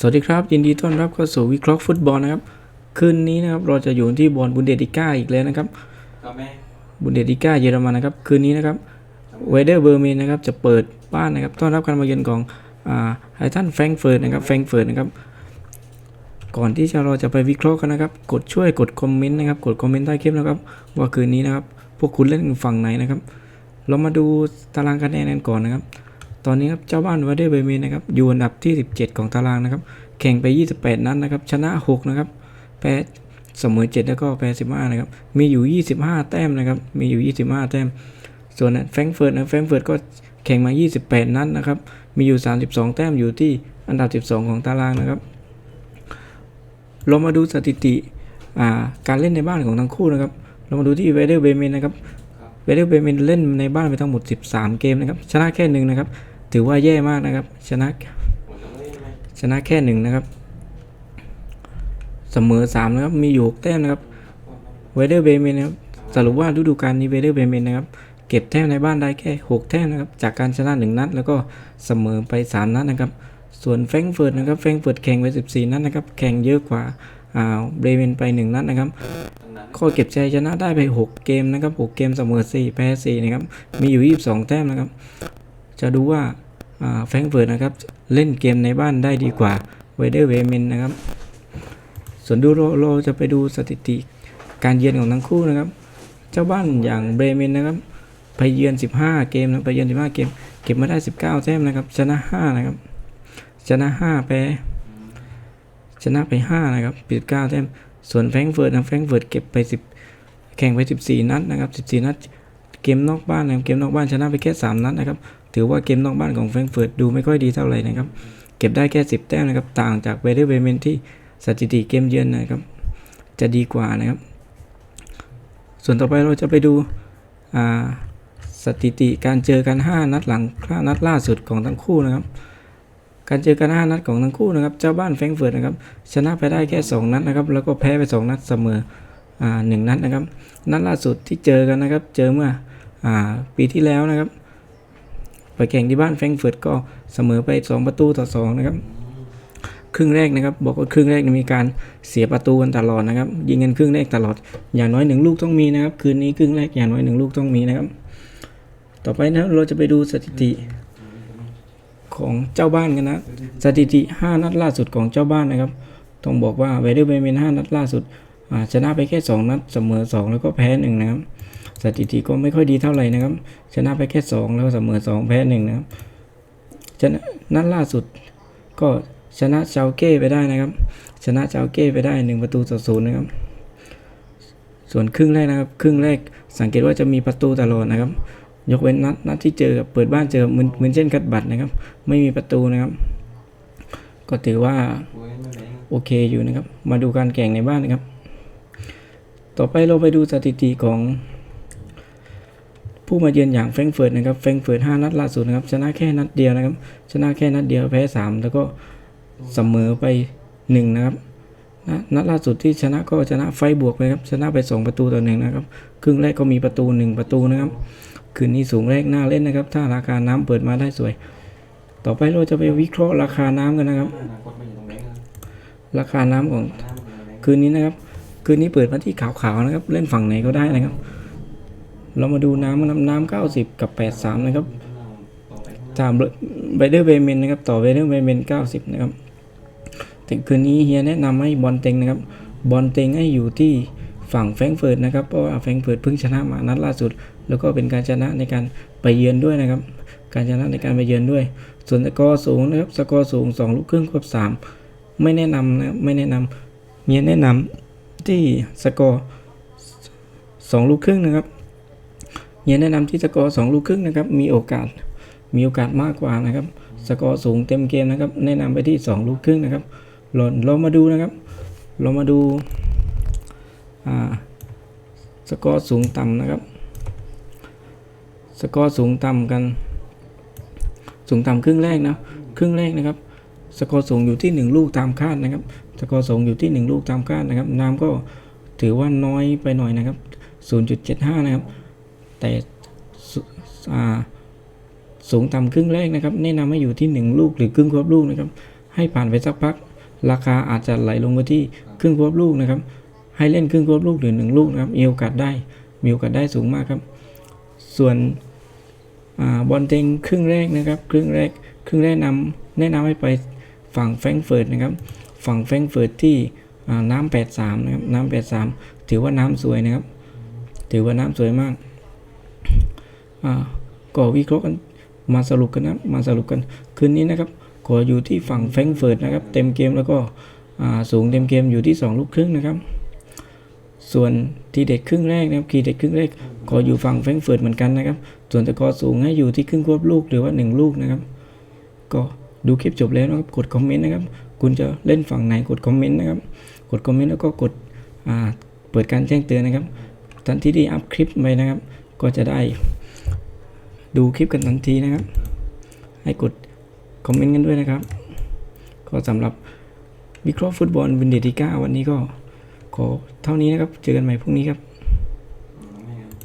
สวัสดีครับ ยินดีต้อนรับเข้าสู่วิเคราะห์ฟุตบอลนะครับ คืนนี้นะครับเราจะอยู่ที่บอลบุนเดติก้าอีกแล้วนะครับก็แม่บุนเดติก้าเยอรมันนะครับ คืนนี้นะครับเวเดอร์เบอร์เมนนะครับจะเปิดบ้านนะครับต้อนรับการมาเยือนของอ่าไททันแฟรงก์เฟิร์ตนะครับแฟรงก์เฟิร์ตนะครับก่อนที่จะเราจะไปวิเคราะห์กันนะครับ กดช่วยกดคอมเมนต์นะครับกดคอมเมนต์ใต้คลิปนะครับ ว่าคืนนี้นะครับพวกคุณเล่นฝั่งไหนนะครับ เรามาดูตารางคะแนนกันก่อนนะครับ ตอนนี้ครับเจ้าบ้านวาเดอร์เบอร์เมนนะครับอยู่อันดับที่ 17 ของตารางนะครับ แข่งไป 28 นัดนะครับ ชนะ 6 นะครับ แพ้เสมอ 7 แล้วก็แพ้ 15 นะครับ มีอยู่ 25 แต้มนะครับ มีอยู่ 25 แต้ม ส่วนแฟรงก์เฟิร์ตนะแฟรงก์เฟิร์ตก็แข่งมา 28 นัดนะครับ มีอยู่ 32 แต้มอยู่ที่อันดับ 12 ของตารางนะครับเรามาดูสถิติอ่าการเล่นในบ้านของทั้งคู่นะครับ เรามาดูที่เวเดอร์เบเมนนะครับเวเดอร์เบเมนเล่นในบ้านไปทั้งหมด 13 เกมนะครับ ชนะแค่หนึ่งนะครับ ถือว่าแย่มากนะครับ ชนะ ชนะแค่หนึ่งนะครับ เสมอสามนะครับ มีอยู่หกแต้มนะครับ เวเดอร์เบเมนนะครับ สรุปว่าฤดูกาลนี้เวเดอร์เบเมนนะครับ เก็บแต้มในบ้านได้แค่หกแต้มนะครับ จากการชนะหนึ่งนัด แล้วก็เสมอไปสามนัดนะครับ ส่วนแฟรงเฟิร์ตนะครับแฟรงเฟิร์ตแข่งไปสิบสี่นัดนะครับ แข่งเยอะกว่าอ่าเบรเมนไปหนึ่งนัดนะครับตั้งนานก็เก็บชัยชนะได้ไป 6 เกมนะครับ 6 เกมเสมอ4แพ้4นะครับ มีอยู่ 22 แต้มนะครับ จะดูว่าแฟรงเฟิร์ตนะครับเล่นเกมในบ้านได้ดีกว่าเวเดอร์เวเมนนะครับ ส่วนดูโรโรจะไปดูสถิติการเยือนของทั้งคู่นะครับ เจ้าบ้านอย่างเบรเมนนะครับ ไปเยือน 15 เกมนะไปเยือน 15 เกม เก็บมาได้ 19แต้มนะครับ ชนะ 5 นะครับ ชนะ 5 แพ้ชนะไป 5 นะครับปิด9แต้ม ส่วนแฟรงเฟิร์ตนะแฟรงเฟิร์ตเก็บไป 10 แข่งไป 14 นัดนะครับ 14 นัด เกมนอกบ้านนะครับ เกมนอกบ้านชนะไปแค่ 3 นัดนะครับถือว่าเกมนอกบ้านของแฟรงก์เฟิร์ตดูไม่ค่อยดีเท่าไหร่นะครับ เก็บได้แค่ 10 แต้มนะครับ ต่างจากเวเดอร์เบเมนที่สถิติเกมเยือนนะครับ จะดีกว่านะครับ ส่วนต่อไปเราจะไปดูสถิติการเจอกัน 5 นัดหลัง5นัดล่าสุดของทั้งคู่นะครับ การเจอกัน 5 นัดของทั้งคู่นะครับ เจ้าบ้านแฟรงก์เฟิร์ตนะครับ ชนะไปได้แค่ 2 นัดนะครับ แล้วก็แพ้ไป 2 นัดเสมอหนึ่งนัดนะครับ นัดล่าสุดที่เจอกันนะครับ เจอเมื่ออปีที่แล้วนะครับ ไปแข่งที่บ้านแฟรงก์เฟิร์ตก็เสมอไป 2 ประตูต่อ 2 นะครับ ครึ่งแรกนะครับ บอกว่าครึ่งแรกมีการเสียประตูกันตลอดนะครับ ยิงกันครึ่งแรกตลอด อย่างน้อยหนึ่งลูกต้องมีนะครับ คืนนี้ครึ่งแรกอย่างน้อยหนึ่งลูกต้องมีนะครับ ต่อไปนะเราจะไปดูสถิติของเจ้าบ้านกันนะ สถิติ 5 นัดล่าสุดของเจ้าบ้านนะครับ ต้องบอกว่าเวเดอร์เบเมน5นัดล่าสุดชนะไปแค่ 2 นัดเสมอ 2 แล้วก็แพ้1นะครับ สถิติก็ไม่ค่อยดีเท่าไหร่นะครับ ชนะไปแค่ 2 แล้วก็เสมอ 2 แพ้1นะครับชนะนัดล่าสุดก็ชนะชาวเก้ไปได้นะครับ ชนะชาวเก้ไปได้ 1 ประตูต่อศูนย์นะครับ ส่วนครึ่งแรกนะครับ ครึ่งแรกสังเกตว่าจะมีประตูตลอดนะครับ ยกเว้นนัดนัดที่เจอกับเปิดบ้านเจอเหมือนเหมือนเช่นกัดบัตรนะครับ ไม่มีประตูนะครับ ก็ถือว่าโอเคอยู่นะครับ มาดูการแข่งในบ้านนะครับ ต่อไปเราไปดูสถิติของ ผู้มาเยือนอย่างแฟรงเฟิร์ตนะครับแฟรงเฟิร์ต5นัดล่าสุดนะครับชนะแค่นัดเดียวนะครับ ชนะแค่นัดเดียวแพ้3แล้วก็เสมอไป1นะครับนะนัดล่าสุดที่ชนะก็ชนะไฟบวกไปครับชนะไป 2 ประตูต่อหนึ่งนะครับครึ่งแรกก็มีประตู 1 ประตูนะครับคืนนี้สูงแรกน่าเล่นนะครับ ถ้าราคาน้ำเปิดมาได้สวย ต่อไปเราจะไปวิเคราะห์ราคาน้ำกันนะครับ ราคาน้ำของหน้ามันเป็นแรงคืนนี้นะครับ คืนนี้เปิดมาที่ขาวๆนะครับ เล่นฝั่งไหนก็ได้นะครับ เรามาดูน้ำนะครับน้ำ90กับ83นะครับต่อไปตามเบเดอร์เบเมนนะครับต่อเบเดอร์เบเมน90นะครับแต่คืนนี้เฮียแนะนำให้บอลเต็งนะครับบอลเต็งให้อยู่ที่ฝั่งแฟรงเฟิร์ตนะครับเพราะว่าแฟรงเฟิร์ตเพิ่งชนะมานัดล่าสุด แล้วก็เป็นการชนะในการไปเยือนด้วยนะครับ การชนะในการไปเยือนด้วย ส่วนสกอร์สูงนะครับสกอร์สูง 2 ลูกครึ่งควบ3 ไม่แนะนำนะไม่แนะนำเฮียแนะนำที่สกอร์2ลูกครึ่งนะครับ เฮียแนะนำที่สกอร์2ลูกครึ่งนะครับ มีโอกาส มีโอกาสมากกว่านะครับ สกอร์สูงเต็มเกมนะครับ แนะนำไปที่ 2 ลูกครึ่งนะครับเราเรามาดูนะครับ เรามาดูาสกอร์สูงต่ำนะครับ สกอร์สูงต่ำกัน สูงต่ำครึ่งแรกนะ ครึ่งแรกนะครับ สกอร์สูงอยู่ที่ 1 ลูกตามคาดนะครับ สกอร์สูงอยู่ที่ 1 ลูกตามคาดนะครับ น้ำก็ถือว่าน้อยไปหน่อยนะครับ 0.75 นะครับ แต่สูงต่ำครึ่งแรกนะครับ แนะนำให้อยู่ที่ 1 ลูกหรือครึ่งควบลูกนะครับ ให้ผ่านไปสักพัก ราคาอาจจะไหลลงมาที่ครึ่งควบลูกนะครับ ให้เล่นครึ่งควบลูกหรือหนึ่งลูกนะครับมีโอกาสได้มีโอกาสได้สูงมากครับ ส่วนอบอลเต็งครึ่งแรกนะครับครึ่งแรกครึ่งแรกนำแนะนำให้ไปฝั่งแฟรงเฟิร์ตนะครับ ฝั่งแฟรงเฟิร์ตที่น้ำ83 นะครับ น้ำ83 ถือว่าน้ำสวยนะครับ ถือว่าน้ำสวยมาก ก็วิเคราะห์กันมาสรุปกันนะมาสรุปกันคืนนี้นะครับขออยู่ที่ฝั่งแฟงเฟิร์ตนะครับเต็มเกมแล้วก็สูงเต็มเกมอยู่ที่ 2 ลูกครึ่งนะครับ ส่วนทีเด็ดครึ่งแรกนะครับทีเด็ดครึ่งแรกขออยู่ฝั่งแฟงเฟิร์ตเหมือนกันนะครับ ส่วนตะกอสูงให้อยู่ที่ครึ่งควบลูกหรือว่า 1 ลูกนะครับ ก็ดูคลิปจบแล้วนะครับกดคอมเมนต์นะครับ คุณจะเล่นฝั่งไหนกดคอมเมนต์นะครับ กดคอมเมนต์แล้วก็กดเปิดการแจ้งเตือนนะครับ ทันทีที่อัพคลิปไปนะครับ ก็จะได้ ดูคลิปกันทันทีนะครับ ให้กดคอมเมนต์กันด้วยนะครับ ก็สำหรับวิเคราะห์ฟุตบอลวินเดติก้าวันนี้ก็ขอเท่านี้นะครับ เจอกันใหม่พรุ่งนี้ครับ